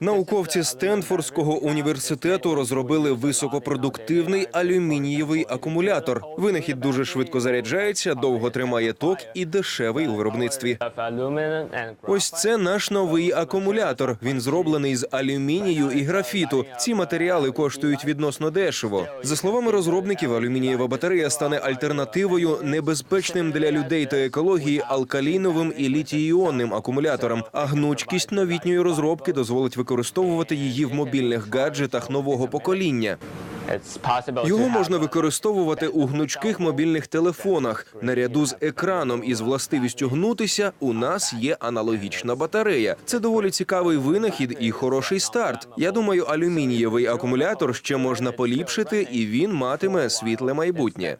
Науковці Стенфордського університету розробили високопродуктивний алюмінієвий акумулятор. Винахід дуже швидко заряджається, довго тримає ток і дешевий у виробництві. Ось це наш новий акумулятор. Він зроблений з алюмінію і графіту. Ці матеріали коштують відносно дешево. За словами розробників, алюмінієва батарея стане альтернативою небезпечним для людей та екології алкаліновим і літій-іонним акумуляторам. А гнучкість новітньої розробки дозволить використовувати її в мобільних гаджетах нового покоління. Його можна використовувати у гнучких мобільних телефонах. Наряду з екраном із властивістю гнутися у нас є аналогічна батарея. Це доволі цікавий винахід і хороший старт. Я думаю, алюмінієвий акумулятор ще можна поліпшити, і він матиме світле майбутнє.